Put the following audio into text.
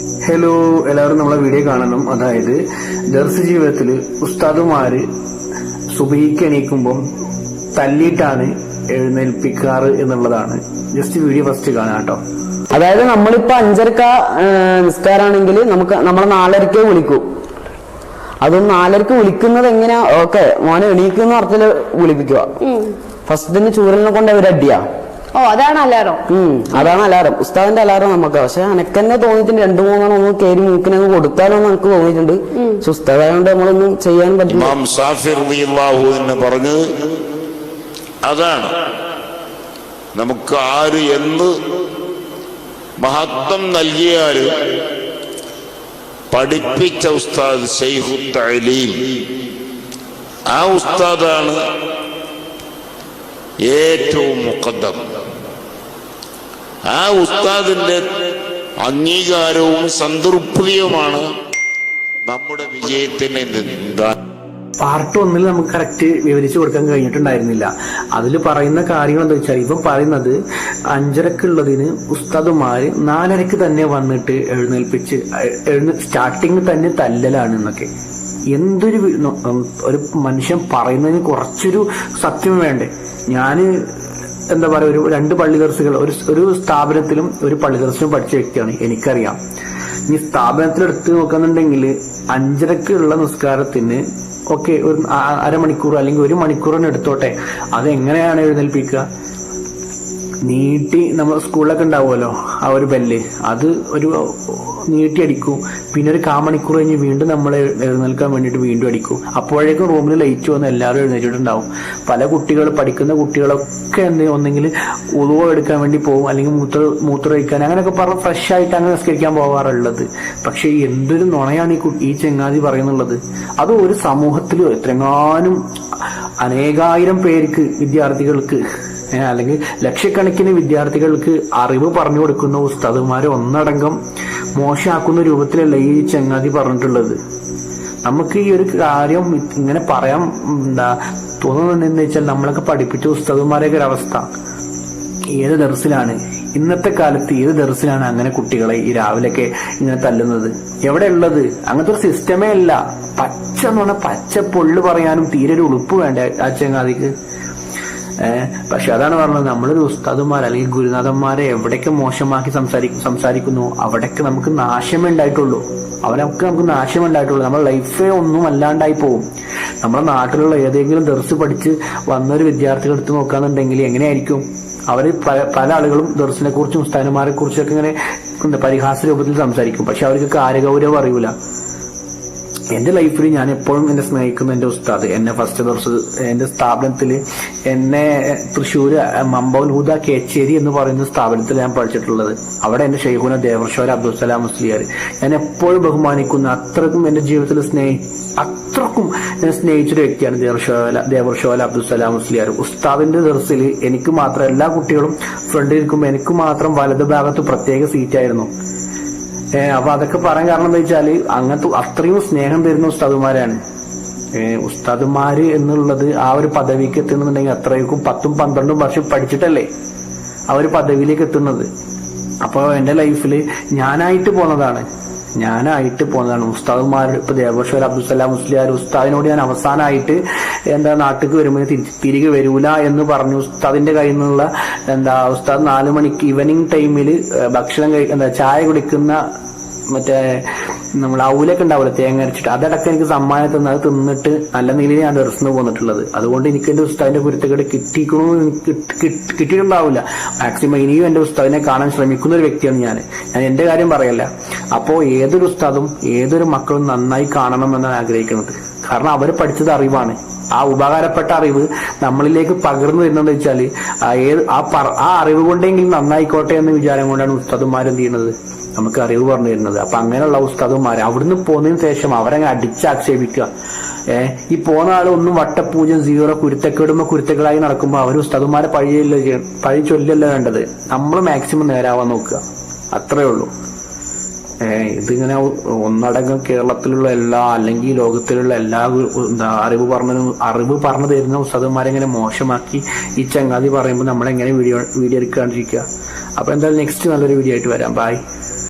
Hello എല്ലാവരും നമ്മളെ video കാണണം അതായത് ദർസ് ജീവിതത്തിൽ ഉസ്താദുമാർ സുബഹിക്ക് എണീക്കുമ്പം തല്ലിയിട്ടാണ് എഴുന്നേൽപ്പിക്കാറ് എന്നുള്ളതാണ്. ജസ്റ്റ് വീഡിയോ ഫസ്റ്റ് കാണാം കേട്ടോ. അതായത് നമ്മളിപ്പോ അഞ്ചരക്ക നിസ്കാരാണെങ്കിൽ നമുക്ക് നമ്മളെ നാലരക്ക് വിളിക്കൂ. അതും നാലരക്ക് വിളിക്കുന്നത് എങ്ങനെയാ? ഓക്കെ മോനെ എണീക്കുന്ന അർത്ഥത്തിൽ വിളിപ്പിക്കുക ഫസ്റ്റ് തന്നെ ചൂരലിനെ കൊണ്ട് അവർ അടിയാ ഓ അതാണ് അല്ലാറോ അതാണ് അലാറം. ഉസ്താദിന്റെ അലാറം നമുക്ക്. പക്ഷെ എനക്കെന്നെ തോന്നിയിട്ടുണ്ട്. രണ്ടു മൂന്നെണ്ണം ഒന്ന് കയറി മൂക്കിനെ കൊടുത്താലോ എന്ന് എനിക്ക് തോന്നിയിട്ടുണ്ട്. പക്ഷെ ഉസ്താദായോണ്ട് നമ്മളൊന്നും ചെയ്യാൻ പറ്റില്ല. പറഞ്ഞത് അതാണ്. നമുക്ക് ആര് എന്ത് മഹത്വം നൽകിയാൽ പഠിപ്പിച്ച ഉസ്താദ് ഷെയ്ഖു തലീം ആ ഉസ്താദാണ് ഏറ്റവും മുഖദ്ദം. ആ ഉസ്താദിന്റെ അംഗീകാരവും സംതൃപ്തിയുമാണ് നമ്മുടെ വിജയത്തിന് പാർട്ട് ഒന്നിൽ നമുക്ക് കറക്റ്റ് വിവരിച്ചു കൊടുക്കാൻ കഴിഞ്ഞിട്ടുണ്ടായിരുന്നില്ല. അതിൽ പറയുന്ന കാര്യങ്ങൾ എന്താ വെച്ചാൽ ഇപ്പം പറയുന്നത് അഞ്ചരക്കുള്ളതിന് ഉസ്താദുമാർ നാലരക്ക് തന്നെ വന്നിട്ട് എഴുന്നേൽപ്പിച്ച് എഴുന്ന സ്റ്റാർട്ടിങ് തന്നെ തല്ലലാണ് എന്നൊക്കെ. എന്തൊരു ഒരു മനുഷ്യൻ പറയുന്നതിന് കുറച്ചൊരു സത്യം വേണ്ടേ? ഞാൻ എന്താ പറയുക ഒരു രണ്ട് പള്ളി ദർസുകൾ ഒരു ഒരു സ്ഥാപനത്തിലും ഒരു പള്ളി ദർശനം പഠിച്ച വ്യക്തിയാണ്. എനിക്കറിയാം. ഈ സ്ഥാപനത്തിൽ എടുത്ത് നോക്കുന്നുണ്ടെങ്കിൽ അഞ്ചരക്കുള്ള നിസ്കാരത്തിന് ഓക്കെ ഒരു അരമണിക്കൂർ അല്ലെങ്കിൽ ഒരു മണിക്കൂറിന് എടുത്തോട്ടെ. അതെങ്ങനെയാണ് എഴുന്നേൽപ്പിക്കുക? നീട്ടി നമ്മൾ സ്കൂളിലൊക്കെ ഉണ്ടാവുമല്ലോ ആ ഒരു ബെല്ല്. അത് ഒരു നീട്ടി അടിക്കും പിന്നെ ഒരു കാ മണിക്കൂർ കഴിഞ്ഞ് വീണ്ടും നമ്മൾ എഴുന്നേൽക്കാൻ വേണ്ടിയിട്ട് വീണ്ടും അടിക്കും. അപ്പോഴേക്കും റൂമിൽ ലൈറ്റ് വന്ന് എല്ലാവരും എഴുന്നേറ്റിട്ടുണ്ടാവും. പല കുട്ടികൾ പഠിക്കുന്ന കുട്ടികളൊക്കെ എന്ത് ഒന്നെങ്കിൽ ഉളുവ എടുക്കാൻ വേണ്ടി പോകും. അല്ലെങ്കിൽ മൂത്ര മൂത്ര മൂത്രമൊഴിക്കാൻ അങ്ങനെയൊക്കെ പറഞ്ഞ് ഫ്രഷ് ആയിട്ട് അങ്ങനെ നിസ്കരിക്കാൻ പോകാറുള്ളത്. പക്ഷെ എന്തൊരു നുണയാണ് ഈ ഈ ചെങ്ങാതി പറയുന്നുള്ളത്. അത് ഒരു സമൂഹത്തിൽ എത്രങ്ങാനും അനേകായിരം പേർക്ക് വിദ്യാർത്ഥികൾക്ക് അല്ലെങ്കിൽ ലക്ഷക്കണക്കിന് വിദ്യാർത്ഥികൾക്ക് അറിവ് പറഞ്ഞു കൊടുക്കുന്ന ഉസ്താദുമാരെ ഒന്നടങ്കം മോശമാക്കുന്ന രൂപത്തിലല്ല ഈ ചങ്ങാതി പറഞ്ഞിട്ടുള്ളത്. നമുക്ക് ഈ ഒരു കാര്യം ഇങ്ങനെ പറയാൻ എന്താ തോന്നുന്നുണ്ടെന്ന് വെച്ചാൽ നമ്മളൊക്കെ പഠിപ്പിച്ച ഉസ്താദുമാരെയൊക്കെ ഒരു അവസ്ഥ. ഏത് ദർസിലാണ്? ഇന്നത്തെ കാലത്ത് ഏത് ദർസിലാണ് അങ്ങനെ കുട്ടികളെ ഈ രാവിലെയൊക്കെ ഇങ്ങനെ തല്ലുന്നത്? എവിടെ ഉള്ളത് അങ്ങനത്തെ ഒരു സിസ്റ്റമേ അല്ല. പച്ച എന്ന് പറഞ്ഞാൽ പച്ച പൊള്ളു പറയാനും തീരെ ഒരു ഉളുപ്പ് വേണ്ട ആ ചങ്ങാതിക്ക്? പക്ഷെ അതാണ് പറഞ്ഞത്. നമ്മളൊരു ഉസ്താദുമാർ അല്ലെങ്കിൽ ഗുരുനാഥന്മാരെ എവിടേക്ക് മോശമാക്കി സംസാരി സംസാരിക്കുന്നു അവിടേക്ക് നമുക്ക് നാശമേ ഉണ്ടായിട്ടുള്ളൂ അവരൊക്കെ നമുക്ക് നാശമേ ഉണ്ടായിട്ടുള്ളൂ നമ്മുടെ ലൈഫേ ഒന്നും അല്ലാണ്ടായി പോകും നമ്മുടെ നാട്ടിലുള്ള ഏതെങ്കിലും ദർസ് പഠിച്ച് വന്നൊരു വിദ്യാർത്ഥികൾ എടുത്ത് നോക്കാന്നുണ്ടെങ്കിൽ എങ്ങനെയായിരിക്കും? അവർ പല ആളുകളും ദർസിനെ കുറിച്ചും ഉസ്താദന്മാരെ കുറിച്ചൊക്കെ ഇങ്ങനെ പരിഹാസ രൂപത്തിൽ സംസാരിക്കും. പക്ഷെ അവർക്ക് കാര്യഗൗരവം അറിയൂല. എന്റെ ലൈഫിൽ ഞാൻ എപ്പോഴും എന്നെ സ്നേഹിക്കുന്ന എന്റെ ഉസ്താദ് എന്നെ ഫസ്റ്റ് ദിവസം എന്റെ സ്ഥാപനത്തിൽ എന്നെ തൃശ്ശൂർ മമ്പൗൽ ഹുദ കേച്ചേരി എന്ന് പറയുന്ന സ്ഥാപനത്തിൽ ഞാൻ പഠിച്ചിട്ടുള്ളത്. അവിടെ എന്റെ ഷെയ്ഖുന ദേവർഷോർ അബ്ദുൽ സലാം മുസ്ലിയാർ ഞാൻ എപ്പോഴും ബഹുമാനിക്കുന്ന അത്രക്കും എന്റെ ജീവിതത്തിൽ സ്നേഹി അത്രക്കും എന്നെ സ്നേഹിച്ചൊരു വ്യക്തിയാണ് ദേവർഷോല ദേവർഷോല അബ്ദുൽ സലാം മുസ്ലിയാർ ഉസ്താദിന്റെ ദിവസത്തിൽ എനിക്ക് മാത്രം എല്ലാ കുട്ടികളും ഫ്രണ്ടിൽ ഇരിക്കുമ്പോൾ എനിക്ക് മാത്രം വലതു ഭാഗത്ത് പ്രത്യേക സീറ്റായിരുന്നു. അപ്പൊ അതൊക്കെ പറയാൻ കാരണം എന്താ വെച്ചാൽ അങ്ങനത്തെ അത്രയും സ്നേഹം തരുന്ന ഉസ്താദുമാരാണ്. ഉസ്താദുമാര് എന്നുള്ളത് ആ ഒരു പദവിക്ക് എത്തുന്നുണ്ടെങ്കിൽ അത്രയ്ക്കും പത്തും പന്ത്രണ്ടും വർഷം പഠിച്ചിട്ടല്ലേ ആ ഒരു പദവിയിലേക്ക് എത്തുന്നത്. അപ്പൊ എന്റെ ലൈഫിൽ ഞാനായിട്ട് പോന്നതാണ് ഞാനായിട്ട് പോകുന്നതാണ്. ഉസ്താദുമാർ ഇപ്പൊ ദേവേശ്വർ അബ്ദുസലാം മുസ്ലിയാർ ഉസ്താദിനോട് ഞാൻ അവസാനമായിട്ട് എന്താ നാട്ടിലേക്ക് വരുമ്പോൾ തിരികെ വരൂല എന്ന് പറഞ്ഞു ഉസ്താദിന്റെ കയ്യിൽ നിന്നുള്ള എന്താ ഉസ്താദ് നാല് മണിക്ക് ഈവനിങ് ടൈമിൽ ഭക്ഷണം കഴിക്കുന്ന ചായ കുടിക്കുന്ന മറ്റേ നമ്മൾ ഔലൊക്കെ ഉണ്ടാവില്ല തേങ്ങ അരച്ചിട്ട്. അതടക്കം എനിക്ക് സമ്മാനം തന്നത് അത് തിന്നിട്ട് നല്ല നിലയിൽ ഞാൻ ദർശനം പോന്നിട്ടുള്ളത്. അതുകൊണ്ട് എനിക്ക് എന്റെ ഉസ്താവിന്റെ കുരുത്തക്കേട് കിട്ടിക്കണു കിട്ടിയിട്ടുണ്ടാവില്ല. മാക്സിമം ഇനിയും എന്റെ ഉസ്താവിനെ കാണാൻ ശ്രമിക്കുന്ന ഒരു വ്യക്തിയാണ് ഞാൻ. ഞാൻ എന്റെ കാര്യം പറയല്ല. അപ്പോ ഏതൊരു ഉസ്താദും ഏതൊരു മക്കളും നന്നായി കാണണമെന്നാണ് ആഗ്രഹിക്കുന്നത്. കാരണം അവർ പഠിച്ചത് അറിവാണ്. ആ ഉപകാരപ്പെട്ട അറിവ് നമ്മളിലേക്ക് പകർന്നു വരുന്നതെന്ന് വെച്ചാൽ ആ ആ അറിവ് കൊണ്ടെങ്കിലും നന്നായിക്കോട്ടെ എന്ന വിചാരം കൊണ്ടാണ് ഉസ്താദുമാർ എന്ത് ചെയ്യുന്നത്? നമുക്ക് അറിവ് പറഞ്ഞു തരുന്നത്. അപ്പൊ അങ്ങനെയുള്ള ഉസ്താദുമാർ അവിടുന്ന് പോന്നതിന് ശേഷം അവരങ്ങ് അടിച്ചാക്ഷേപിക്കുക. ഏഹ് ഈ പോന്ന ആൾ ഒന്നും വട്ടപൂജ്യം സീറോ കുരുത്തക്കേടുമ്പോ കുരുത്തക്കേടായി നടക്കുമ്പോ അവർ ഉസ്താദുമാരെ പഴിയല്ല പഴി ചൊല്ലല്ല വേണ്ടത്? നമ്മൾ മാക്സിമം നേരാവാൻ നോക്കുക. അത്രേ ഉള്ളൂ. ഇതിങ്ങനെ ഒന്നടങ്കം കേരളത്തിലുള്ള എല്ലാ അല്ലെങ്കിൽ ലോകത്തിലുള്ള എല്ലാ എന്താ അറിവ് പറഞ്ഞു അറിവ് പറഞ്ഞു തരുന്ന ഉസ്താദന്മാരെ ഇങ്ങനെ മോശമാക്കി ഈ ചങ്ങാതി പറയുമ്പോൾ നമ്മളെങ്ങനെ വീഡിയോ വീഡിയോ എടുക്കാണ്ടിരിക്കുക? അപ്പൊ എന്തായാലും നെക്സ്റ്റ് നല്ലൊരു വീഡിയോ ആയിട്ട് വരാം. ബൈ